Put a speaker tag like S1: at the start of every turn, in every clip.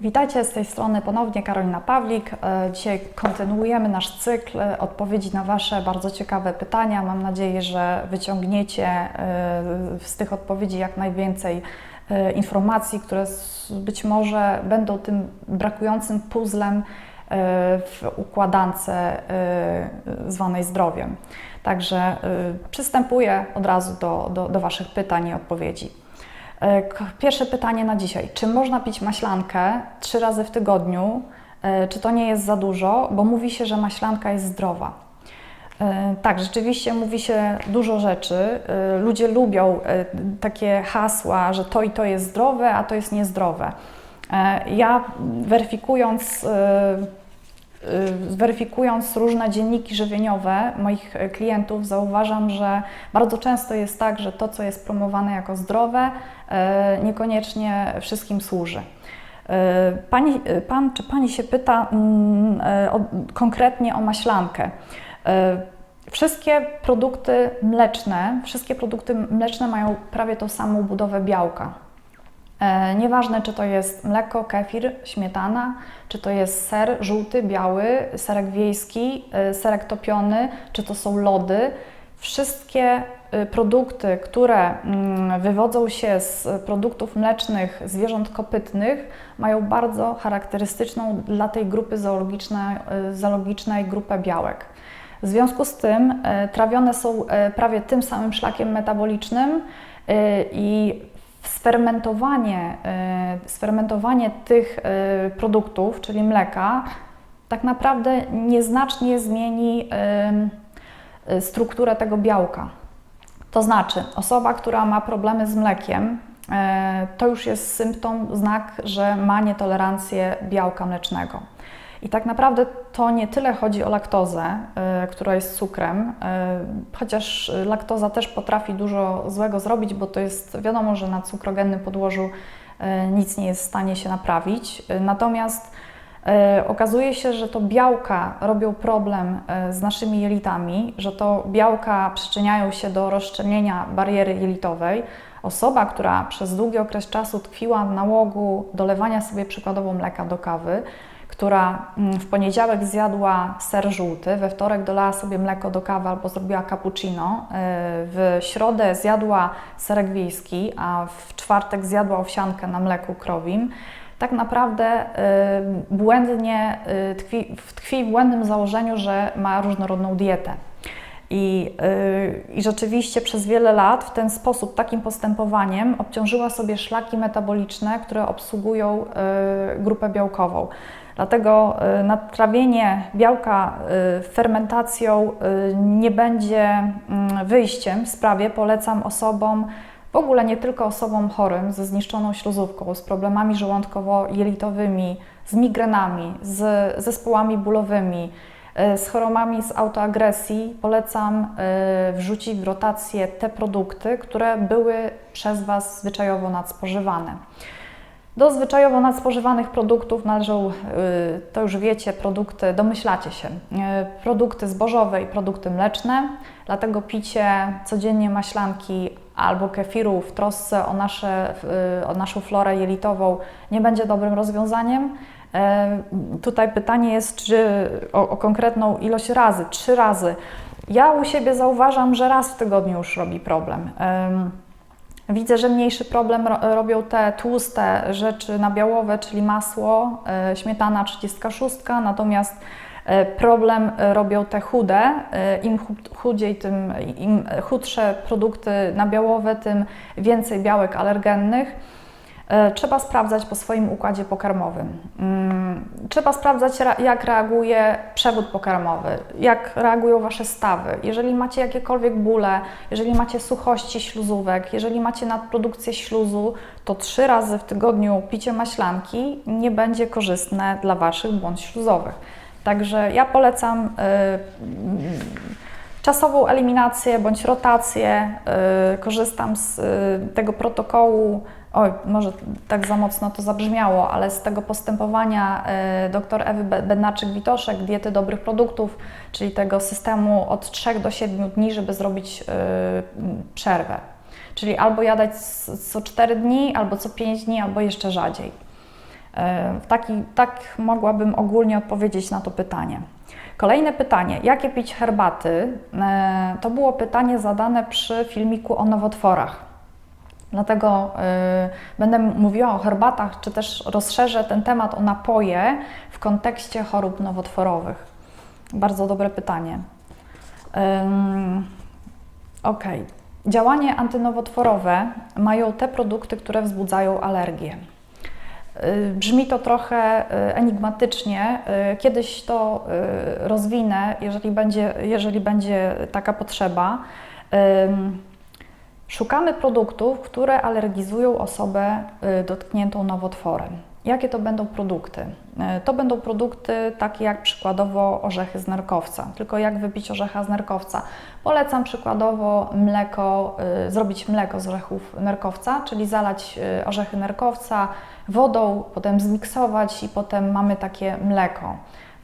S1: Witajcie z tej strony ponownie Karolina Pawlik. E, Dzisiaj kontynuujemy nasz cykl e, odpowiedzi na Wasze bardzo ciekawe pytania. Mam nadzieję, że wyciągniecie e, z tych odpowiedzi jak najwięcej informacji, które być może będą tym brakującym puzzlem w układance zwanej zdrowiem. Także przystępuję od razu do, do, do Waszych pytań i odpowiedzi. E, Pierwsze pytanie na dzisiaj. Czy można pić maślankę trzy razy w tygodniu? E, Czy to nie jest za dużo? Bo mówi się, że maślanka jest zdrowa. E, Tak, rzeczywiście mówi się dużo rzeczy. Ludzie lubią takie hasła, że to i to jest zdrowe, a to jest niezdrowe. Ja weryfikując, weryfikując różne dzienniki żywieniowe moich e, klientów, zauważam, że bardzo często jest tak, że to, co jest promowane jako zdrowe, e, niekoniecznie wszystkim służy. Pani, pan czy pani się pyta mm, o, konkretnie o maślankę. Wszystkie produkty mleczne, wszystkie produkty mleczne mają prawie tą samą budowę białka. E, Nieważne, czy to jest mleko, kefir, śmietana, czy to jest ser żółty, biały, serek wiejski, e, serek topiony, czy to są lody. Wszystkie e, produkty, które mm, wywodzą się z produktów mlecznych zwierząt kopytnych, mają bardzo charakterystyczną dla tej grupy zoologicznej, zoologicznej grupę białek. W związku z tym trawione są prawie tym samym szlakiem metabolicznym i sfermentowanie, e, sfermentowanie tych e, produktów, czyli mleka, tak naprawdę nieznacznie zmieni e, strukturę tego białka. To znaczy, osoba, która ma problemy z mlekiem, to już jest symptom, znak, że ma nietolerancję białka mlecznego. I tak naprawdę to nie tyle chodzi o laktozę, e, która jest cukrem, e, chociaż laktoza też potrafi dużo złego zrobić, bo to jest wiadomo, że na cukrogennym podłożu e, nic nie jest w stanie się naprawić. Natomiast Okazuje się, że to białka robią problem z naszymi jelitami, że to białka przyczyniają się do rozszczelnienia bariery jelitowej. Osoba, która przez długi okres czasu tkwiła w nałogu dolewania sobie przykładowo mleka do kawy, która mm, w poniedziałek zjadła ser żółty, we wtorek dolała sobie mleko do kawy albo zrobiła cappuccino, e, w środę zjadła serek wiejski, a w czwartek zjadła owsiankę na mleku krowim, tak naprawdę y, błędnie y, tkwi, tkwi w błędnym założeniu, że ma różnorodną dietę. I, y, I rzeczywiście przez wiele lat w ten sposób, takim postępowaniem obciążyła sobie szlaki metaboliczne, które obsługują y, grupę białkową. Dlatego y, natrawienie białka y, fermentacją y, nie będzie mm, wyjściem w sprawie. Polecam osobom, w ogóle nie tylko osobom chorym ze zniszczoną śluzówką, z problemami żołądkowo-jelitowymi, z migrenami, z zespołami bólowymi, z chorobami z autoagresji, polecam wrzucić w rotację te produkty, które były przez Was zwyczajowo nadspożywane. Do zwyczajowo nadspożywanych produktów należą, y, to już wiecie, produkty, domyślacie się, y, produkty zbożowe i produkty mleczne, dlatego picie codziennie maślanki albo kefiru w trosce o, nasze, y, o naszą florę jelitową nie będzie dobrym rozwiązaniem. Tutaj pytanie jest, czy o, o konkretną ilość razy, trzy razy. Ja u siebie zauważam, że raz w tygodniu już robi problem. Widzę, że mniejszy problem ro- robią te tłuste rzeczy nabiałowe, czyli masło, e, śmietana 36, natomiast e, problem e, robią te chude. Im chud- chudziej, tym im chudsze produkty nabiałowe, tym więcej białek alergennych. Trzeba sprawdzać po swoim układzie pokarmowym. Trzeba sprawdzać, ra- jak reaguje przewód pokarmowy, jak reagują Wasze stawy. Jeżeli macie jakiekolwiek bóle, jeżeli macie suchości śluzówek, jeżeli macie nadprodukcję śluzu, to trzy razy w tygodniu picie maślanki nie będzie korzystne dla Waszych błąd śluzowych. Także ja polecam y, czasową eliminację bądź rotację. y, Korzystam z y, tego protokołu. Oj, może tak za mocno to zabrzmiało, ale z tego postępowania y, dr Ewy Be- Bednarczyk-Witoszek, diety dobrych produktów, czyli tego systemu od 3 do 7 dni, żeby zrobić y, przerwę. Czyli albo jadać co 4 dni, albo co 5 dni, albo jeszcze rzadziej. E, Taki, tak mogłabym ogólnie odpowiedzieć na to pytanie. Kolejne pytanie, jakie pić herbaty? To było pytanie zadane przy filmiku o nowotworach. Dlatego y, będę mówiła o herbatach, czy też rozszerzę ten temat o napoje w kontekście chorób nowotworowych. Bardzo dobre pytanie. Ok. Działanie antynowotworowe mają te produkty, które wzbudzają alergię. Y, Brzmi to trochę y, enigmatycznie. Kiedyś to rozwinę, jeżeli będzie, jeżeli będzie taka potrzeba. Szukamy produktów, które alergizują osobę y, dotkniętą nowotworem. Jakie to będą produkty? Y, To będą produkty takie jak przykładowo orzechy z nerkowca. Tylko jak wypić orzecha z nerkowca? Polecam przykładowo mleko, y, zrobić mleko z orzechów nerkowca, czyli zalać orzechy nerkowca wodą, potem zmiksować i potem mamy takie mleko.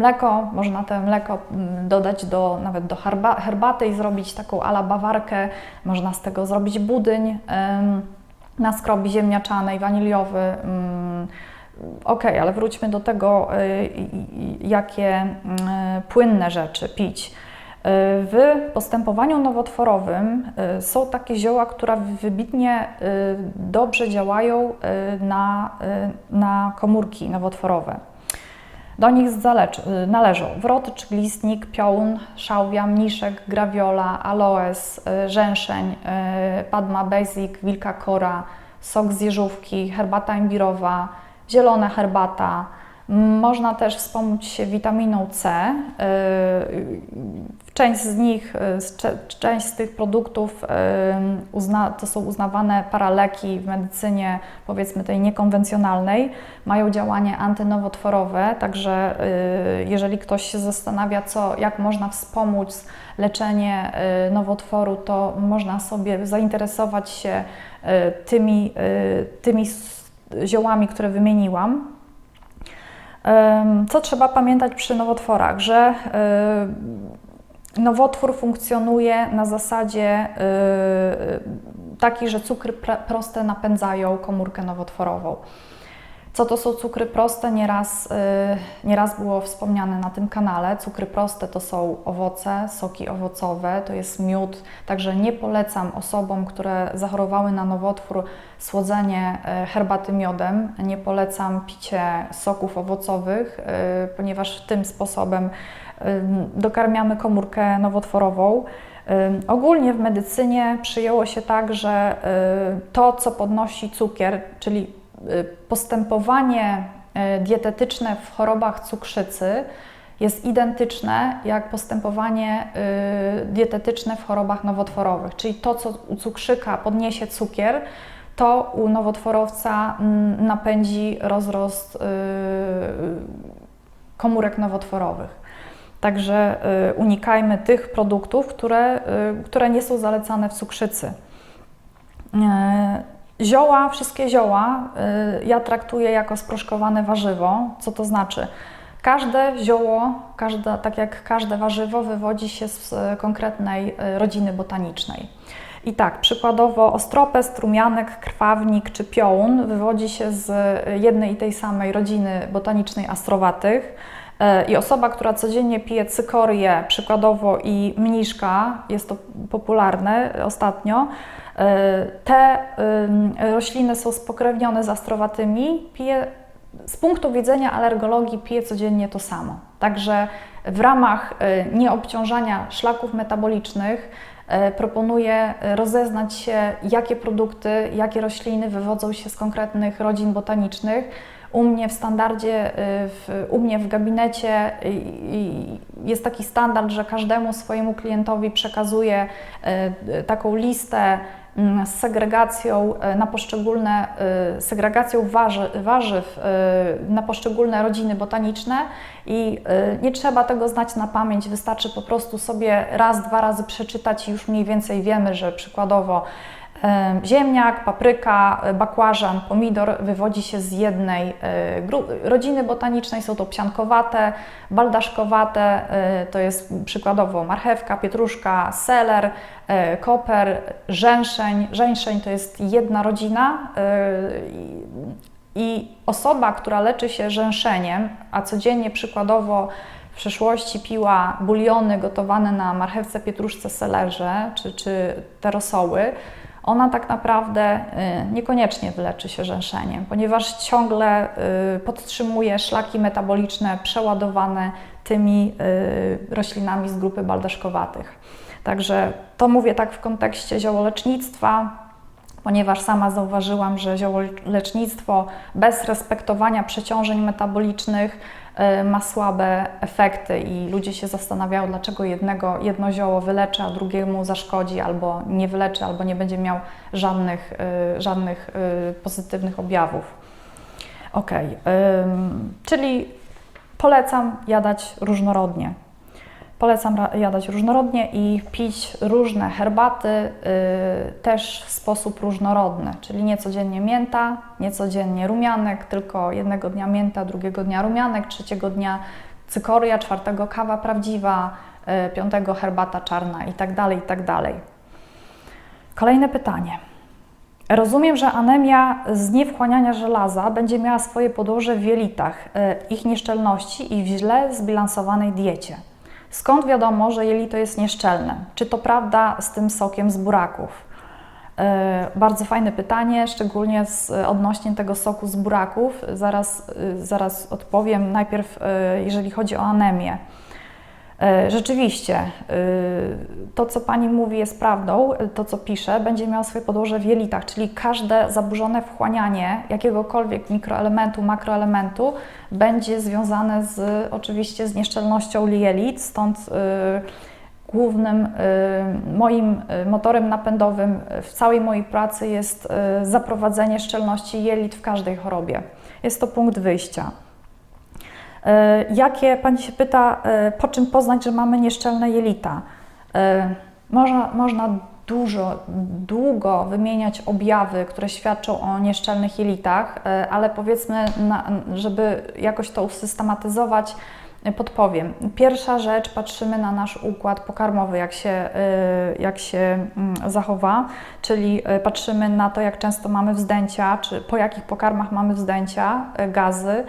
S1: Mleko, można to mleko mm, dodać do, nawet do herba, herbaty i zrobić taką ala bawarkę. Można z tego zrobić budyń na skrobi ziemniaczanej, waniliowy. ym. Ok, ale wróćmy do tego, y, jakie y, płynne rzeczy pić. Y, W postępowaniu nowotworowym y, są takie zioła, które wybitnie dobrze działają na, na komórki nowotworowe. Do nich y, należą wrotycz, glistnik, piołun, szałwia, mniszek, graviola, aloes, y, rzęszeń, y, padma basic, wilka kora, sok z jeżówki, herbata imbirowa, zielona herbata. Można też wspomóc się witaminą C. Część z nich, y, część z tych produktów y, uzna, to są uznawane paraleki w medycynie, powiedzmy tej niekonwencjonalnej, mają działanie antynowotworowe, także y, jeżeli ktoś się zastanawia, co, jak można wspomóc leczenie nowotworu, to można sobie zainteresować się tymi, tymi ziołami, które wymieniłam. Ym, Co trzeba pamiętać przy nowotworach, że nowotwór funkcjonuje na zasadzie y, takiej, że cukry proste napędzają komórkę nowotworową. Co to są cukry proste? Nieraz, y, nieraz było wspomniane na tym kanale. Cukry proste to są owoce, soki owocowe, to jest miód. Także nie polecam osobom, które zachorowały na nowotwór, słodzenie y, herbaty miodem. Nie polecam picie soków owocowych, y, ponieważ tym sposobem dokarmiamy komórkę nowotworową. Ogólnie w medycynie przyjęło się tak, że to, co podnosi cukier, czyli postępowanie y, dietetyczne w chorobach cukrzycy, jest identyczne jak postępowanie y, dietetyczne w chorobach nowotworowych. Czyli to, co u cukrzyka podniesie cukier, to u nowotworowca mm, napędzi rozrost y, komórek nowotworowych. Także y, unikajmy tych produktów, które, y, które nie są zalecane w cukrzycy. Zioła, wszystkie zioła y, ja traktuję jako sproszkowane warzywo. Co to znaczy? Każde zioło, każda, tak jak każde warzywo, wywodzi się z y, konkretnej y, rodziny botanicznej. I tak, przykładowo ostropes, strumianek, krwawnik czy piołun wywodzi się z jednej i tej samej rodziny botanicznej astrowatych. I osoba, która codziennie pije cykorię, przykładowo i mniszka, jest to popularne ostatnio, te ym, rośliny są spokrewnione z astrowatymi, pije, z punktu widzenia alergologii pije codziennie to samo. Także w ramach y, nieobciążania szlaków metabolicznych e, proponuję rozeznać się, jakie produkty, jakie rośliny wywodzą się z konkretnych rodzin botanicznych. U mnie w standardzie, y, w, u mnie w gabinecie y, jest taki standard, że każdemu swojemu klientowi przekazuję taką listę z segregacją y, na poszczególne, y, segregacją warzy, warzyw y, na poszczególne rodziny botaniczne i nie trzeba tego znać na pamięć, wystarczy po prostu sobie raz, dwa razy przeczytać i już mniej więcej wiemy, że przykładowo e, ziemniak, papryka, e, bakłażan, pomidor wywodzi się z jednej e, rodziny botanicznej, są to psiankowate, baldaszkowate, e, to jest przykładowo marchewka, pietruszka, seler, koper, rzęszeń. Rzęszeń to jest jedna rodzina, I osoba, która leczy się rzęszeniem, a codziennie przykładowo w przeszłości piła buliony gotowane na marchewce, pietruszce, selerze czy, czy te rosoły, ona tak naprawdę y, niekoniecznie wyleczy się rzęszeniem, ponieważ ciągle y, podtrzymuje szlaki metaboliczne przeładowane tymi y, roślinami z grupy baldaszkowatych. Także to mówię tak w kontekście ziołolecznictwa, ponieważ sama zauważyłam, że ziołolecznictwo bez respektowania przeciążeń metabolicznych y, ma słabe efekty i ludzie się zastanawiają, dlaczego jednego, jedno zioło wyleczy, a drugiemu zaszkodzi, albo nie wyleczy, albo nie będzie miał żadnych, y, żadnych y, pozytywnych objawów. Ok, czyli polecam jadać różnorodnie. Polecam jadać różnorodnie i pić różne herbaty y, też w sposób różnorodny, czyli nie codziennie mięta, nie codziennie rumianek, tylko jednego dnia mięta, drugiego dnia rumianek, trzeciego dnia cykoria, czwartego kawa prawdziwa, y, piątego herbata czarna i tak dalej, i tak. Kolejne pytanie. Rozumiem, że anemia z niewchłaniania żelaza będzie miała swoje podłoże w jelitach, y, ich nieszczelności i w źle zbilansowanej diecie. Skąd wiadomo, że jelito jest nieszczelne? Czy to prawda z tym sokiem z buraków? E, bardzo fajne pytanie, szczególnie z, odnośnie tego soku z buraków. Zaraz, y, zaraz odpowiem. Najpierw, y, jeżeli chodzi o anemię. E, Rzeczywiście, y, to co Pani mówi jest prawdą, to co pisze, będzie miało swoje podłoże w jelitach, czyli każde zaburzone wchłanianie jakiegokolwiek mikroelementu, makroelementu będzie związane z, oczywiście z nieszczelnością jelit, stąd głównym moim motorem napędowym w całej mojej pracy jest zaprowadzenie szczelności jelit w każdej chorobie. Jest to punkt wyjścia. E, Jakie, Pani się pyta, e, po czym poznać, że mamy nieszczelne jelita? E, Można, można dużo, długo wymieniać objawy, które świadczą o nieszczelnych jelitach, ale powiedzmy, żeby jakoś to usystematyzować, podpowiem. Pierwsza rzecz, patrzymy na nasz układ pokarmowy, jak się, jak się mm, zachowa, czyli patrzymy na to, jak często mamy wzdęcia, czy po jakich pokarmach mamy wzdęcia, gazy,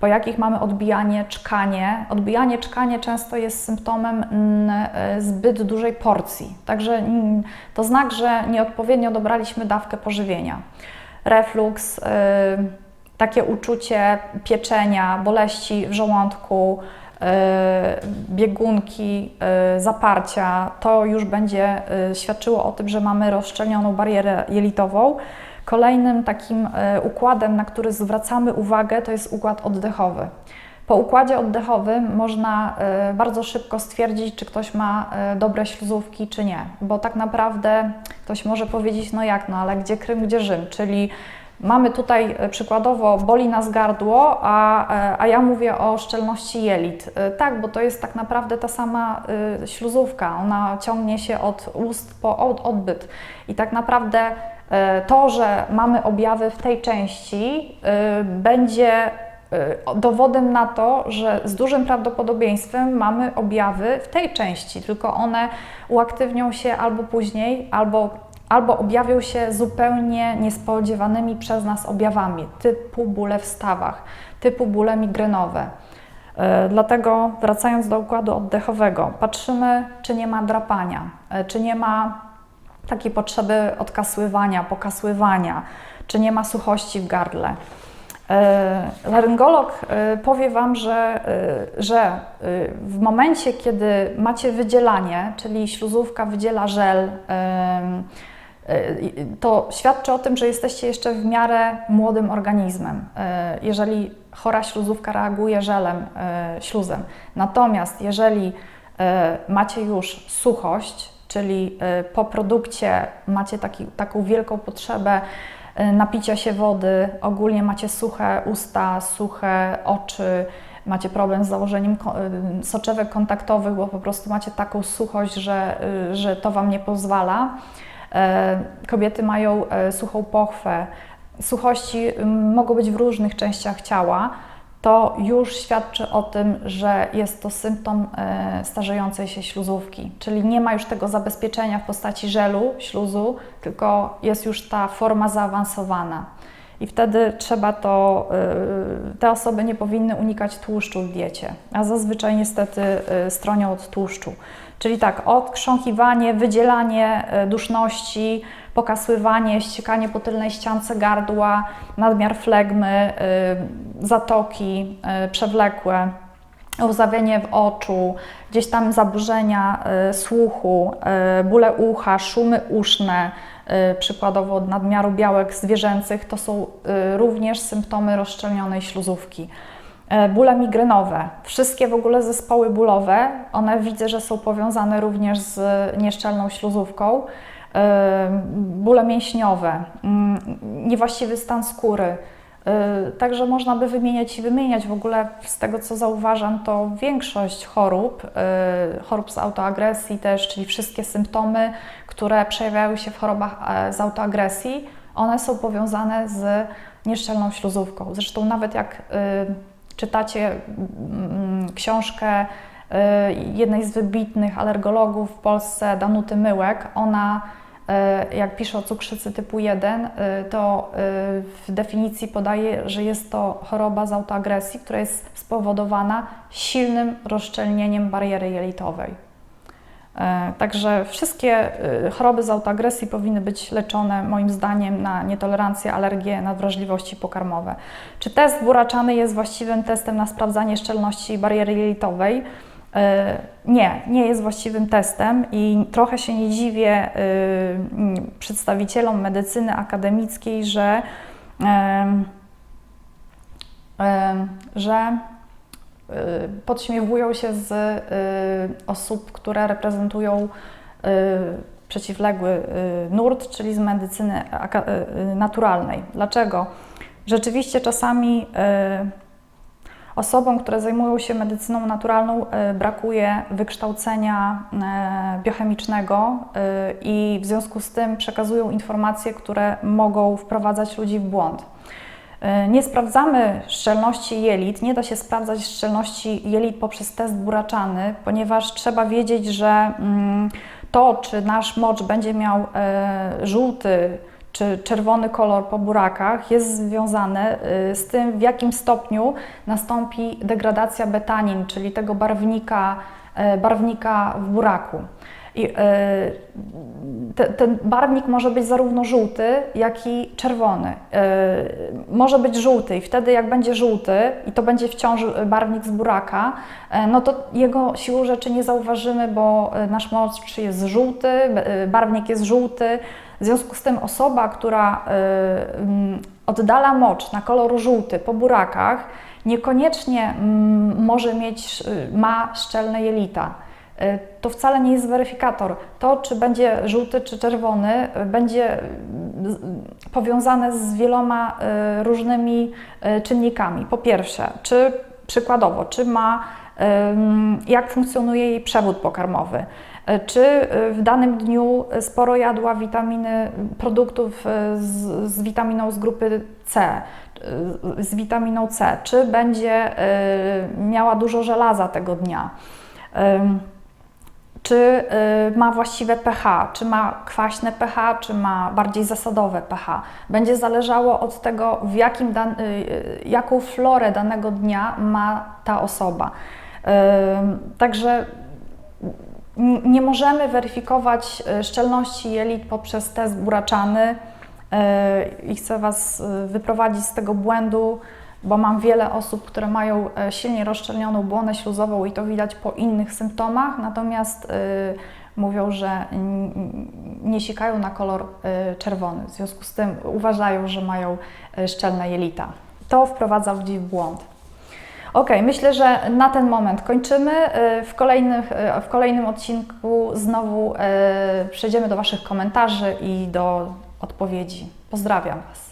S1: po jakich mamy odbijanie, czkanie. Odbijanie, czkanie często jest symptomem mm, e, zbyt dużej porcji, także mm, to znak, że nieodpowiednio dobraliśmy dawkę pożywienia. Refluks, y, takie uczucie pieczenia, boleści w żołądku, y, biegunki, y, zaparcia, to już będzie świadczyło o tym, że mamy rozszczelnioną barierę jelitową. Kolejnym takim e, układem, na który zwracamy uwagę, to jest układ oddechowy. Po układzie oddechowym można e, bardzo szybko stwierdzić, czy ktoś ma e, dobre śluzówki, czy nie, bo tak naprawdę ktoś może powiedzieć, no jak, no ale gdzie Krym, gdzie Rzym, czyli mamy tutaj e, przykładowo boli nas gardło, a, e, a ja mówię o szczelności jelit. E, Tak, bo to jest tak naprawdę ta sama śluzówka, ona ciągnie się od ust po od- odbyt i tak naprawdę To, że mamy objawy w tej części, będzie dowodem na to, że z dużym prawdopodobieństwem mamy objawy w tej części, tylko one uaktywnią się albo później, albo, albo objawią się zupełnie niespodziewanymi przez nas objawami, typu bóle w stawach, typu bóle migrenowe. E, Dlatego wracając do układu oddechowego, patrzymy, czy nie ma drapania, e, czy nie ma takiej potrzeby odkasływania, pokasływania, czy nie ma suchości w gardle. E, Laryngolog powie Wam, że, że w momencie, kiedy macie wydzielanie, czyli śluzówka wydziela żel, to świadczy o tym, że jesteście jeszcze w miarę młodym organizmem, e, jeżeli chora śluzówka reaguje żelem, e, śluzem. Natomiast jeżeli e, macie już suchość, czyli po produkcie macie taki, taką wielką potrzebę napicia się wody, ogólnie macie suche usta, suche oczy, macie problem z założeniem soczewek kontaktowych, bo po prostu macie taką suchość, że, że to Wam nie pozwala. E, Kobiety mają e, suchą pochwę. Suchości mogą być w różnych częściach ciała. To już świadczy o tym, że jest to symptom e, starzejącej się śluzówki, czyli nie ma już tego zabezpieczenia w postaci żelu, śluzu, tylko jest już ta forma zaawansowana. I wtedy trzeba to, te osoby nie powinny unikać tłuszczu w diecie, a zazwyczaj niestety stronią od tłuszczu. Czyli tak, odkrząchiwanie, wydzielanie y, duszności, pokasływanie, ściekanie po tylnej ściance gardła, nadmiar flegmy, y, zatoki y, przewlekłe, łzawienie w oczu, gdzieś tam zaburzenia słuchu, bóle ucha, szumy uszne, przykładowo od nadmiaru białek zwierzęcych, to są również symptomy rozszczelnionej śluzówki. E, Bóle migrenowe, wszystkie w ogóle zespoły bólowe, one widzę, że są powiązane również z nieszczelną śluzówką. E, Bóle mięśniowe, mm, niewłaściwy stan skóry. E, Także można by wymieniać i wymieniać. W ogóle z tego co zauważam, to większość chorób, chorób z autoagresji też, czyli wszystkie symptomy, które przejawiają się w chorobach z autoagresji, one są powiązane z nieszczelną śluzówką. Zresztą nawet jak e, czytacie mm, książkę y, jednej z wybitnych alergologów w Polsce, Danuty Myłek, ona y, jak pisze o cukrzycy typu 1, y, to w definicji podaje, że jest to choroba z autoagresji, która jest spowodowana silnym rozszczelnieniem bariery jelitowej. E, Także wszystkie y, choroby z autoagresji powinny być leczone, moim zdaniem, na nietolerancję, alergię, nadwrażliwości pokarmowe. Czy test buraczany jest właściwym testem na sprawdzanie szczelności bariery jelitowej? E, Nie, nie jest właściwym testem i trochę się nie dziwię przedstawicielom medycyny akademickiej, że, że podśmiewują się z y, osób, które reprezentują y, przeciwległy y, nurt, czyli z medycyny y, naturalnej. Dlaczego? Rzeczywiście czasami y, osobom, które zajmują się medycyną naturalną, y, brakuje wykształcenia y, biochemicznego y, i w związku z tym przekazują informacje, które mogą wprowadzać ludzi w błąd. Y, Nie sprawdzamy szczelności jelit, nie da się sprawdzać szczelności jelit poprzez test buraczany, ponieważ trzeba wiedzieć, że mm, to, czy nasz mocz będzie miał e, żółty czy czerwony kolor po burakach, jest związane y, z tym, w jakim stopniu nastąpi degradacja betanin, czyli tego barwnika, e, barwnika w buraku. I e, te, ten barwnik może być zarówno żółty, jak i czerwony. E, Może być żółty i wtedy jak będzie żółty i to będzie wciąż barwnik z buraka, e, no to jego siłą rzeczy nie zauważymy, bo nasz mocz jest żółty, barwnik jest żółty. W związku z tym osoba, która mm, oddala mocz na kolor żółty po burakach, niekoniecznie mm, może mieć, ma szczelne jelita. Y, To wcale nie jest weryfikator. To, czy będzie żółty czy czerwony, y, będzie y, powiązane z wieloma y, różnymi y, czynnikami. Po pierwsze, czy przykładowo, czy ma, ym, jak funkcjonuje jej przewód pokarmowy, y, czy y, w danym dniu sporo jadła witaminy, produktów y, z, z witaminą z grupy C, y, z witaminą C, czy będzie y, miała dużo żelaza tego dnia. Czy y, ma właściwe pH, czy ma kwaśne pH, czy ma bardziej zasadowe pH. Będzie zależało od tego, w jakim dan, y, y, jaką florę danego dnia ma ta osoba. Także nie możemy weryfikować szczelności jelit poprzez test buraczany i chcę Was wyprowadzić z tego błędu, bo mam wiele osób, które mają e, silnie rozszczelnioną błonę śluzową i to widać po innych symptomach, natomiast y, mówią, że nie sikają na kolor y, czerwony, w związku z tym uważają, że mają szczelne jelita. To wprowadza ludzi w błąd. Ok, myślę, że na ten moment kończymy. W, kolejnych, w kolejnym odcinku znowu przejdziemy do Waszych komentarzy i do odpowiedzi. Pozdrawiam Was.